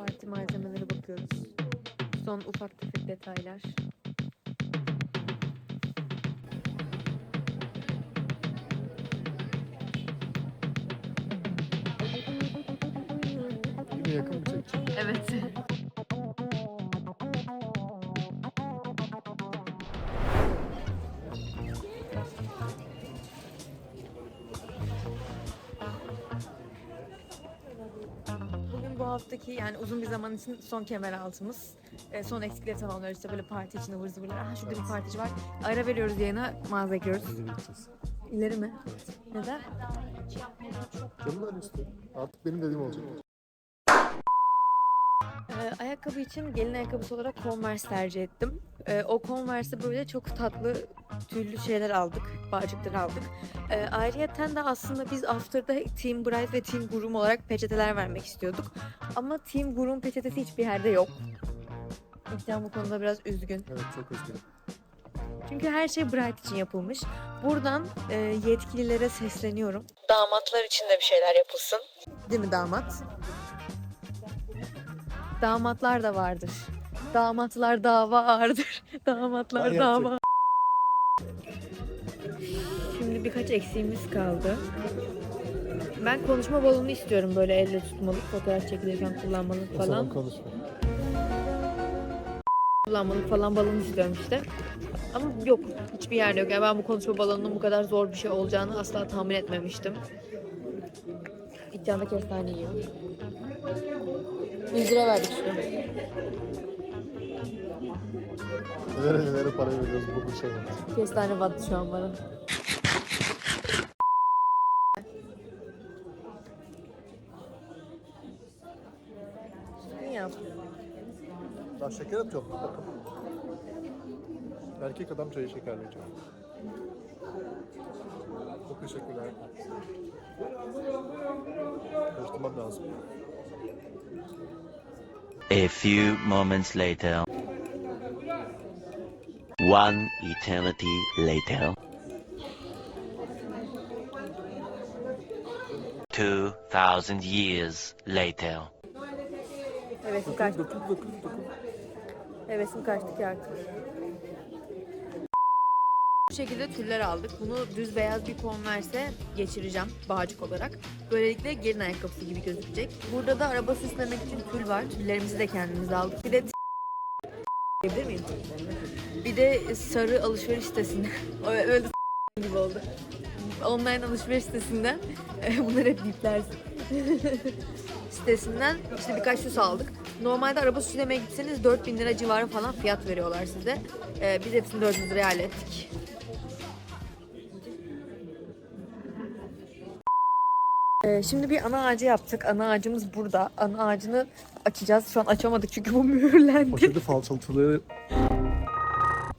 Parti malzemeleri bakıyoruz. Son ufak tefek detaylar. Yakın? Evet. Haftaki yani uzun bir zaman için son kemer altımız. Ee, son eksikleri tamamlıyoruz işte böyle parti için ıvır zıvırlar. Aha şurada bir partici var. Ara veriyoruz yayına mağaza giriyoruz. Biz de gideceğiz. İleri mi? Neden? Canım istiyor. Artık benim dediğim olacak. Ee, ayakkabı için gelin ayakkabısı olarak Converse tercih ettim. Ee, o Converse'de böyle çok tatlı tüllü şeyler aldık, bağcıklar aldık. Ee, ayrıyeten de aslında biz After'da Team Bright ve Team Groom olarak peçeteler vermek istiyorduk. Ama Team Groom peçetesi hiçbir yerde yok. İkram bu konuda biraz üzgün. Evet çok üzgünüm. Çünkü her şey Bright için yapılmış. Buradan e, yetkililere sesleniyorum. Damatlar için de bir şeyler yapılsın. Değil mi damat? Damatlar da vardır. Damatlar dava vardır. Damatlar Ben dava. Birkaç eksiğimiz kaldı. Ben konuşma balonu istiyorum böyle elle tutmalık fotoğraf çekilirken kullanmalık falan. zaman konuşma. kullanmalık falan balon istiyorum işte. Ama yok. Hiçbir yerde yok. Yani ben bu konuşma balonunun bu kadar zor bir şey olacağını asla tahmin etmemiştim. İlk da kestane yiyor. 100 lira verdik şuna. Nelere nelere para veriyoruz bu bu şey. Kestane battı şu an bana. Yap? Ben şeker atıyorum. Bakın. Erkek adam çayı şekerle içiyor. Çok teşekkürler. Karıştırmam lazım. A few moments later. One eternity later. Two thousand years later. Hevesim kaçtı. Hevesim kaçtı ki artık. Bu şekilde tüller aldık. Bunu düz beyaz bir konverse geçireceğim bağcık olarak. Böylelikle gelin ayakkabısı gibi gözükecek. Burada da araba süslemek için tül var. Tüllerimizi de kendimiz aldık. Bir de diyebilir miyim? Bir de sarı alışveriş sitesinde. Öyle öyle gibi oldu. Online alışveriş sitesinden. Bunlar hep biplersin. sitesinden işte birkaç süs aldık. Normalde araba süslemeye gitseniz 4000 lira civarı falan fiyat veriyorlar size. Ee, biz hepsini 400 liraya hallettik. Ee, şimdi bir ana ağacı yaptık. Ana ağacımız burada. Ana ağacını açacağız. Şu an açamadık çünkü bu mühürlendi. Poşeti falçatalaya...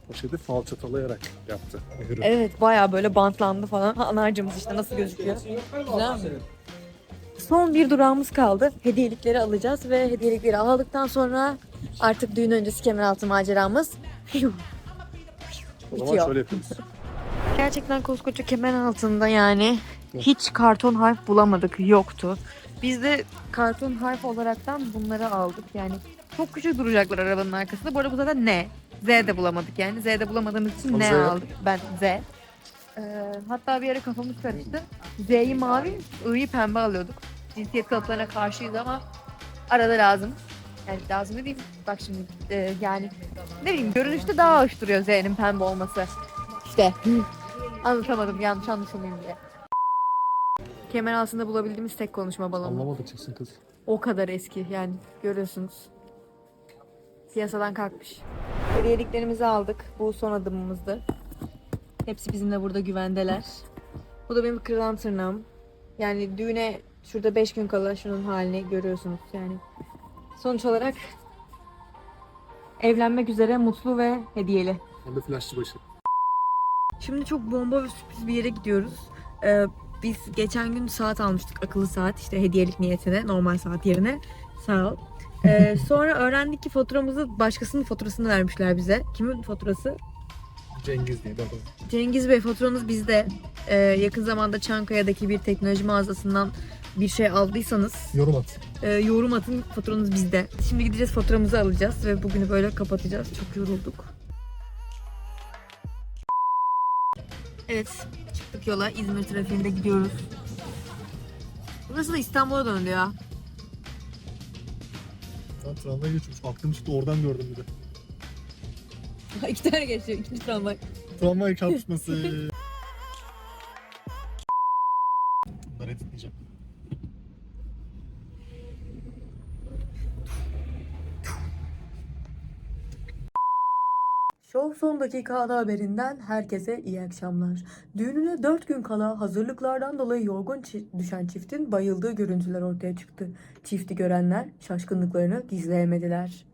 Poşeti falçatalayarak yaptı. Mühürü. Evet bayağı böyle bantlandı falan. Ha, Ana ağacımız işte nasıl gözüküyor. Güzel mi? Son bir durağımız kaldı. Hediyelikleri alacağız ve hediyelikleri aldıktan sonra artık düğün öncesi kemeraltı maceramız O zaman bitiyor. şöyle yapıyoruz. Gerçekten koskoca kemer altında yani hiç karton harf bulamadık. Yoktu. Biz de karton harf olaraktan bunları aldık. Yani çok küçük duracaklar arabanın arkasında. Bu arada bu zaten ne? Z de bulamadık yani. Z de bulamadığımız için ne Z. aldık? Ben Z. Ee, hatta bir ara kafamız karıştı. Z'yi mavi, I'yi pembe alıyorduk. Cinsiyet kalıplarına karşıyız ama arada lazım. Yani lazım dediğim bak şimdi e, yani ne bileyim görünüşte daha hoş duruyor Z'nin pembe olması. İşte anlatamadım yanlış anlaşılmayayım diye. Kemer altında bulabildiğimiz tek konuşma balonu. Anlamadı çıksın kız. O kadar eski yani görüyorsunuz. Piyasadan kalkmış. Hediyeliklerimizi aldık. Bu son adımımızdı. Hepsi bizimle burada güvendeler. Bu da benim kırılan tırnağım. Yani düğüne şurada 5 gün kala şunun halini görüyorsunuz yani. Sonuç olarak evlenmek üzere mutlu ve hediyeli. Hem de flashçı başı. Şimdi çok bomba ve sürpriz bir yere gidiyoruz. Ee, biz geçen gün saat almıştık akıllı saat işte hediyelik niyetine normal saat yerine. Sağ ol. Ee, sonra öğrendik ki faturamızı başkasının faturasını vermişler bize. Kimin faturası? Cengiz diye adam. Cengiz Bey faturanız bizde. Ee, yakın zamanda Çankaya'daki bir teknoloji mağazasından bir şey aldıysanız Yorum at. e, yorum atın faturanız bizde. Şimdi gideceğiz faturamızı alacağız ve bugünü böyle kapatacağız. Çok yorulduk. Evet çıktık yola İzmir trafiğinde gidiyoruz. Burası da İstanbul'a döndü ya. Ben tramvaya geçmiş. Aklım çıktı oradan gördüm bir de. İki tane geçiyor ikinci tramvay. Tramvay çarpışması. Show son dakika ana haberinden herkese iyi akşamlar. Düğününe 4 gün kala hazırlıklardan dolayı yorgun düşen çiftin bayıldığı görüntüler ortaya çıktı. Çifti görenler şaşkınlıklarını gizleyemediler.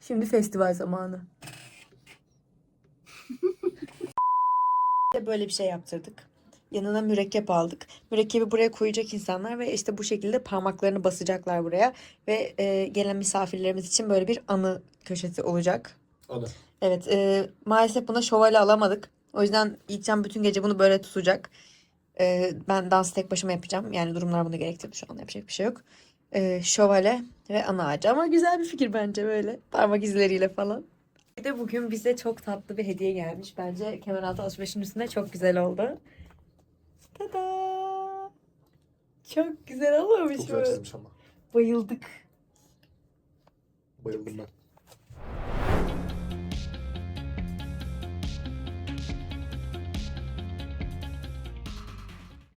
Şimdi festival zamanı. Böyle bir şey yaptırdık. Yanına mürekkep aldık. Mürekkebi buraya koyacak insanlar ve işte bu şekilde parmaklarını basacaklar buraya ve e, gelen misafirlerimiz için böyle bir anı köşesi olacak. Ana. Evet, e, maalesef buna şövalye alamadık. O yüzden Yiğitcan bütün gece bunu böyle tutacak. E, ben dansı tek başıma yapacağım. Yani durumlar bunu gerektirdi. Şu an yapacak bir şey yok. E, şövalye ve ana ağacı. Ama güzel bir fikir bence böyle. Parmak izleriyle falan. Bir de bugün bize çok tatlı bir hediye gelmiş. Bence Kemeraltı alışverişin üstünde çok güzel oldu. Tada! Çok güzel olmamış Çok mı? güzel çizmiş ama. Bayıldık. Bayıldım ben.